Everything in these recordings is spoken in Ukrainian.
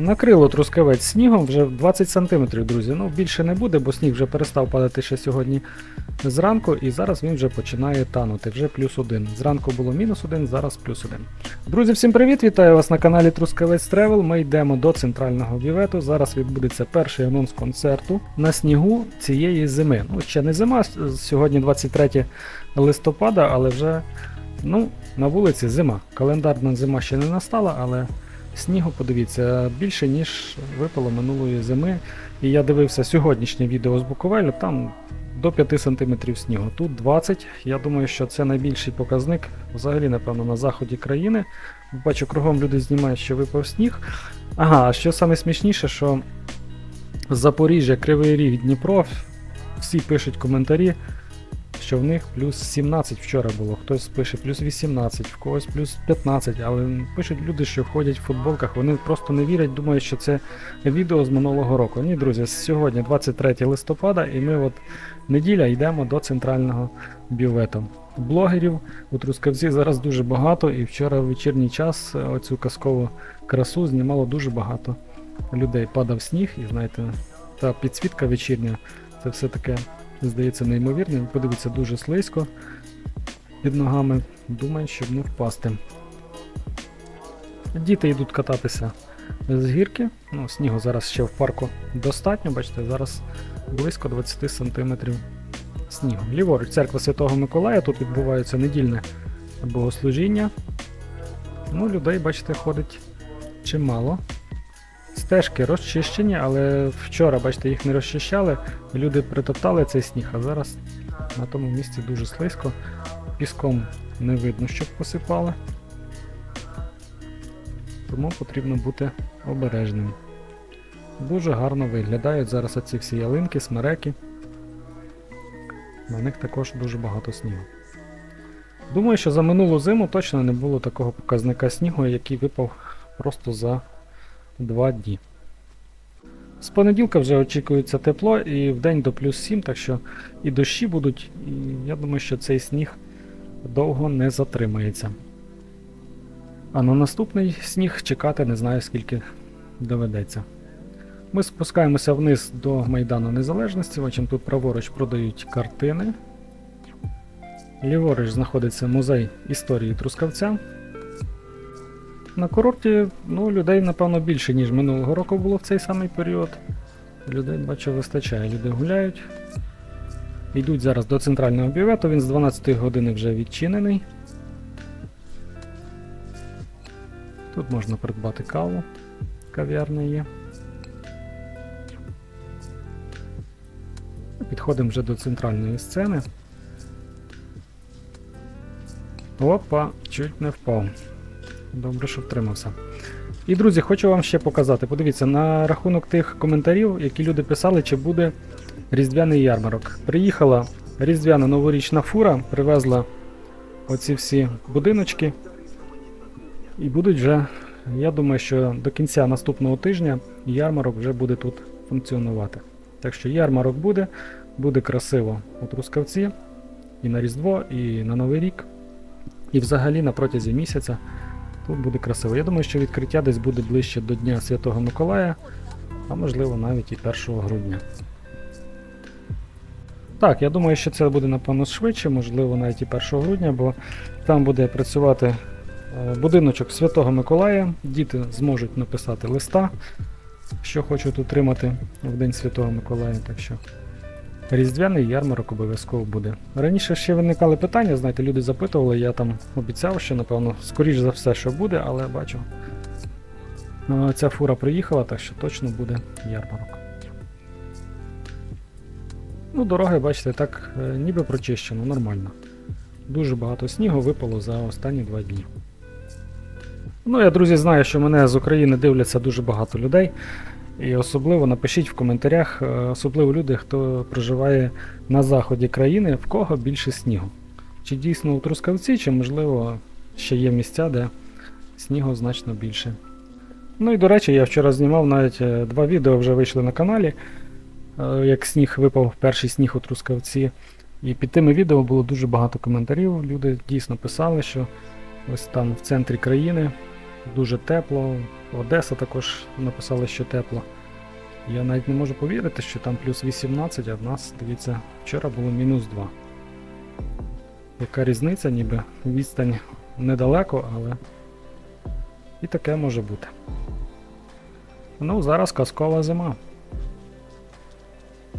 Накрило трускавець снігом вже 20 см, друзі. Ну, більше не буде, бо сніг вже перестав падати ще сьогодні зранку, і зараз він вже починає танути. Вже плюс один. Зранку було мінус один, зараз плюс один. Друзі, всім привіт! Вітаю вас на каналі Трускавець Тревел. Ми йдемо до центрального бівету. Зараз відбудеться перший анонс концерту на снігу цієї зими. Ну, ще не зима, сьогодні 23 листопада, але вже ну, на вулиці зима. Календарна зима ще не настала, але снігу, подивіться, більше, ніж випало минулої зими. І я дивився сьогоднішнє відео з Буковелю, там до 5 см снігу. Тут 20. Я думаю, що це найбільший показник взагалі, напевно, на заході країни. Бачу, кругом люди знімають, що випав сніг. Ага, а що саме смішніше, що Запоріжжя, Кривий Ріг, Дніпро, всі пишуть коментарі, що в них плюс 17 вчора було. Хтось пише плюс 18, в когось плюс 15, але пишуть люди, що ходять в футболках, вони просто не вірять, думають, що це відео з минулого року. Ні, друзі, сьогодні 23 листопада, і ми от неділя йдемо до центрального бювету. Блогерів у Трускавці зараз дуже багато, і вчора в вечірній час е, оцю казкову красу знімало дуже багато людей. Падав сніг, і знаєте, та підсвітка вечірня, це все таке здається неймовірним. Подивіться, дуже слизько під ногами. Думаю, щоб не впасти. Діти йдуть кататися з гірки. Ну, снігу зараз ще в парку достатньо, бачите, зараз близько 20 см снігу. Ліворуч, церква Святого Миколая, тут відбувається недільне богослужіння. Ну, людей, бачите, ходить чимало. Стежки розчищені, але вчора, бачите, їх не розчищали. Люди притоптали цей сніг, а зараз на тому місці дуже слизько. Піском не видно, щоб посипали. Тому потрібно бути обережним. Дуже гарно виглядають зараз оці всі ялинки, смереки. На них також дуже багато снігу. Думаю, що за минулу зиму точно не було такого показника снігу, який випав просто за 2 дні. З понеділка вже очікується тепло і в день до плюс 7, так що і дощі будуть, і я думаю, що цей сніг довго не затримається. А на наступний сніг чекати не знаю скільки доведеться. Ми спускаємося вниз до Майдану Незалежності, бачимо тут праворуч продають картини. Ліворуч знаходиться музей історії Трускавця. На курорті ну, людей, напевно, більше, ніж минулого року було в цей самий період. Людей, бачу, вистачає. Люди гуляють. Йдуть зараз до центрального бювету, він з 12 години вже відчинений. Тут можна придбати каву, кав'ярня є. Підходимо вже до центральної сцени. Опа, чуть не впав. Добре, що втримався. І, друзі, хочу вам ще показати. Подивіться, на рахунок тих коментарів, які люди писали, чи буде різдвяний ярмарок. Приїхала різдвяна новорічна фура, привезла оці всі будиночки. І будуть вже, я думаю, що до кінця наступного тижня ярмарок вже буде тут функціонувати. Так що ярмарок буде, буде красиво у Трускавці і на Різдво, і на Новий рік. І взагалі на протязі місяця тут буде красиво. Я думаю, що відкриття десь буде ближче до Дня Святого Миколая, а можливо навіть і 1 грудня. Так, я думаю, що це буде напевно швидше, можливо, навіть і 1 грудня, бо там буде працювати е, будиночок Святого Миколая. Діти зможуть написати листа, що хочуть отримати в День Святого Миколая. Так що Різдвяний ярмарок обов'язково буде. Раніше ще виникали питання, знаєте, люди запитували, я там обіцяв, що напевно, скоріш за все, що буде, але бачу. е, Ця фура приїхала, так що точно буде ярмарок. Ну, дороги, бачите, так е, ніби прочищено, нормально. Дуже багато снігу випало за останні два дні. Ну, я, друзі, знаю, що мене з України дивляться дуже багато людей. І особливо напишіть в коментарях, е, особливо люди, хто проживає на заході країни, в кого більше снігу. Чи дійсно у Трускавці, чи можливо ще є місця, де снігу значно більше. Ну і до речі, я вчора знімав навіть е, два відео вже вийшли на каналі, е, як сніг випав, перший сніг у Трускавці. І під тими відео було дуже багато коментарів. Люди дійсно писали, що ось там в центрі країни дуже тепло. Одеса також написали, що тепло. Я навіть не можу повірити, що там плюс 18, а в нас, дивіться, вчора було мінус 2. Яка різниця, ніби відстань недалеко, але і таке може бути. Ну, зараз казкова зима.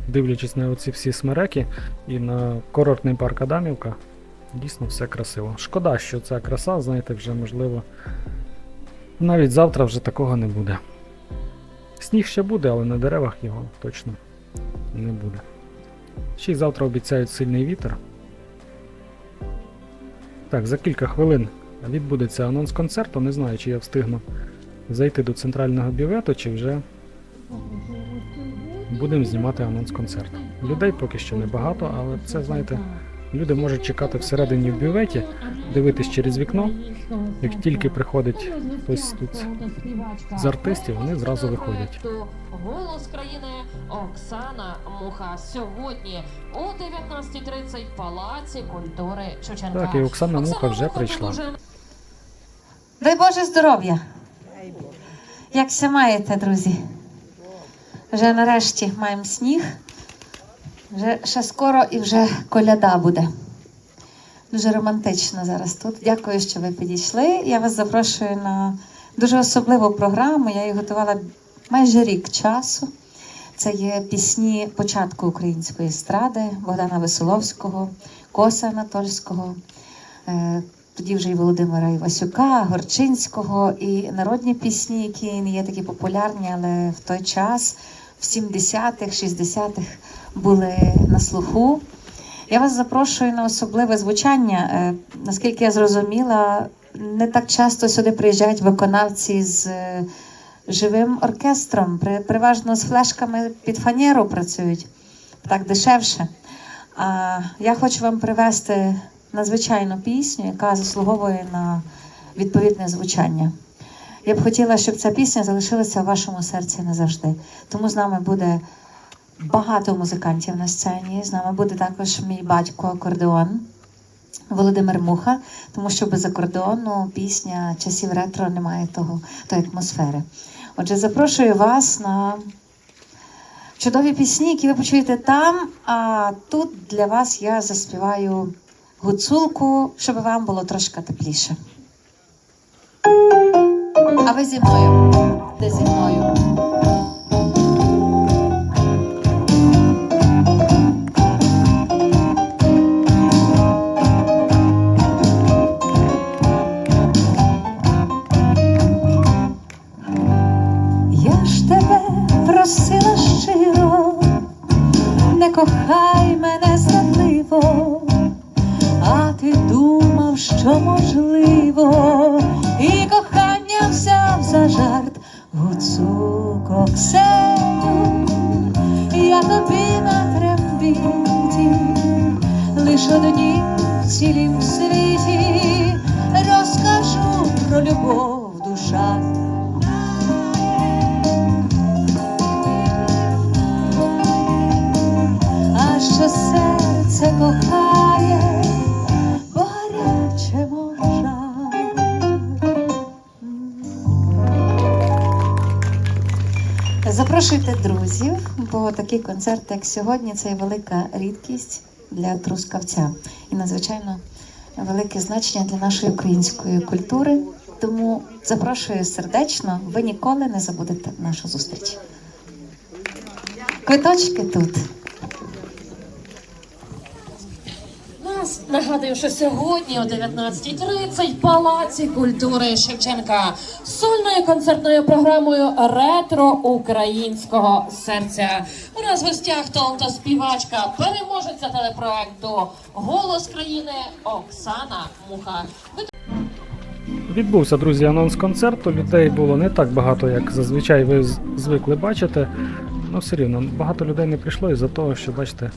Дивлячись на оці всі смереки і на курортний парк Адамівка, дійсно все красиво. Шкода, що ця краса, знаєте, вже можливо. Навіть завтра вже такого не буде. Сніг ще буде, але на деревах його точно не буде. Ще й завтра обіцяють сильний вітер. Так, за кілька хвилин відбудеться анонс концерту. Не знаю, чи я встигну зайти до центрального бювету, чи вже будемо знімати анонс концерту. Людей поки що небагато, але це, знаєте, люди можуть чекати всередині в бюветі, дивитись через вікно. Як тільки приходить хтось тут з артистів, вони зразу виходять. Голос країни Оксана Муха сьогодні о 19.30 в Палаці культури Шевченка. Так, і Оксана Муха вже прийшла. Дай Боже здоров'я. Якся маєте, друзі? Вже нарешті маємо сніг. Вже ще скоро і вже коляда буде. Дуже романтично зараз тут. Дякую, що ви підійшли. Я вас запрошую на дуже особливу програму. Я її готувала майже рік часу. Це є пісні початку української естради Богдана Веселовського, Коса Анатольського, е, тоді вже і Володимира Івасюка, Горчинського, і народні пісні, які не є такі популярні, але в той час, в 70-х, 60-х, були на слуху. Я вас запрошую на особливе звучання. Е, Наскільки я зрозуміла, не так часто сюди приїжджають виконавці з е, живим оркестром, переважно з флешками під фанеру працюють так дешевше. А я хочу вам привести надзвичайну пісню, яка заслуговує на відповідне звучання. Я б хотіла, щоб ця пісня залишилася в вашому серці назавжди. Тому з нами буде багато музикантів на сцені. З нами буде також мій батько акордеон Володимир Муха, тому що без акордеону пісня часів ретро не має того, тої атмосфери. Отже, запрошую вас на чудові пісні, які ви почуєте там. А тут для вас я заспіваю гуцулку, щоб вам було трошки тепліше. А ви зі мною? Де зі мною? Тебе просила щиро, не кохай мене зрадливо, а ти думав, що можливо, і кохання взяв за жарт гуцуко Ксеню, я тобі на трембіті, лиш одній в цілім світі. Розкажу про любов душа. Серце кохає, бо гаряче. Запрошуйте друзів, бо такий концерт, як сьогодні, це велика рідкість для трускавця і надзвичайно велике значення для нашої української культури. Тому запрошую сердечно, ви ніколи не забудете нашу зустріч. Квиточки тут. Нас нагадую, що сьогодні о 19.30 в Палаці культури Шевченка сольною концертною програмою Ретро українського серця. У нас в гостях таланта співачка, переможеця телепроекту Голос країни Оксана Муха. Відбувся, друзі, анонс концерту. Людей було не так багато, як зазвичай ви звикли бачити. Ну, все рівно, багато людей не прийшло із-за того, що бачите,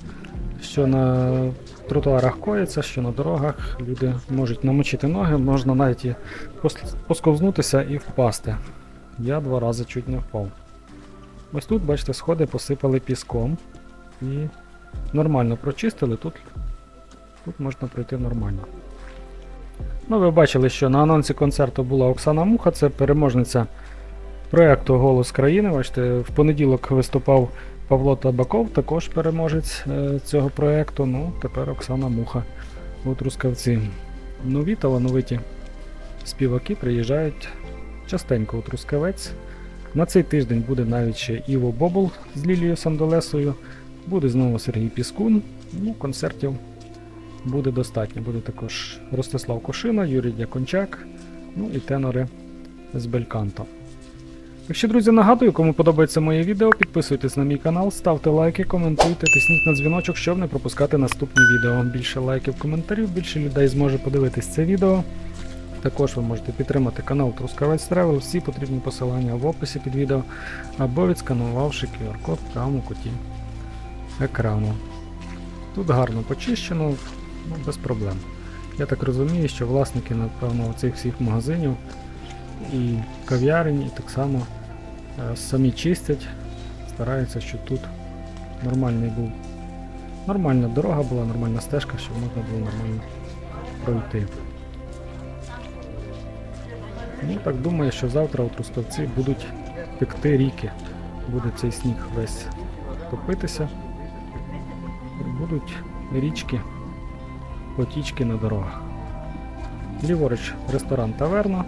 що на тротуарах коїться, що на дорогах люди можуть намочити ноги, можна навіть і посковзнутися і впасти. Я два рази чуть не впав. Ось тут, бачите, сходи посипали піском і нормально прочистили, тут, тут можна пройти нормально. Ну, ви бачили, що на анонсі концерту була Оксана Муха, це переможниця проєкту Голос країни. Бачите, в понеділок виступав Павло Табаков, також переможець е, цього проєкту. Ну, тепер Оксана Муха у Трускавці. Нові талановиті співаки приїжджають частенько у Трускавець. На цей тиждень буде навіть ще Іво Бобул з Лілією Сандолесою. Буде знову Сергій Піскун. Ну, концертів буде достатньо. Буде також Ростислав Кошина, Юрій Дякончак, ну і тенори з Бельканто. Якщо, друзі, нагадую, кому подобається моє відео, підписуйтесь на мій канал, ставте лайки, коментуйте, тисніть на дзвіночок, щоб не пропускати наступні відео. Більше лайків, коментарів, більше людей зможе подивитись це відео. Також ви можете підтримати канал Трускавець Тревел, всі потрібні посилання в описі під відео або відсканувавши QR-код в правому куті екрану. Тут гарно почищено, ну, без проблем. Я так розумію, що власники, напевно, цих всіх магазинів і кав'ярень, і так само е, самі чистять, стараються, щоб тут нормальний був. Нормальна дорога була, нормальна стежка, щоб можна було нормально пройти. Ну, так думаю, що завтра у Трускавці будуть текти ріки. Буде цей сніг весь топитися. Будуть річки, потічки на дорогах. Ліворуч ресторан Таверна.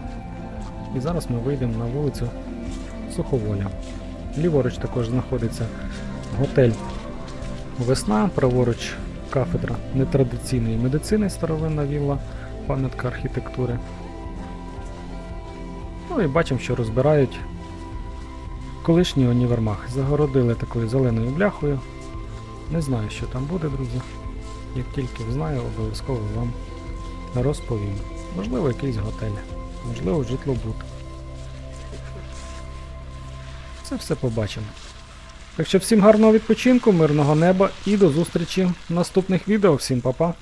І зараз ми вийдемо на вулицю Суховоля. Ліворуч також знаходиться готель Весна, праворуч кафедра нетрадиційної медицини, старовинна вілла, пам'ятка архітектури. Ну і бачимо, що розбирають колишній універмаг. Загородили такою зеленою бляхою. Не знаю, що там буде, друзі. Як тільки знаю, обов'язково вам розповім. Можливо, якийсь готель, можливо, житлобуд. Це все побачимо. Так що всім гарного відпочинку, мирного неба і до зустрічі в наступних відео. Всім па-па!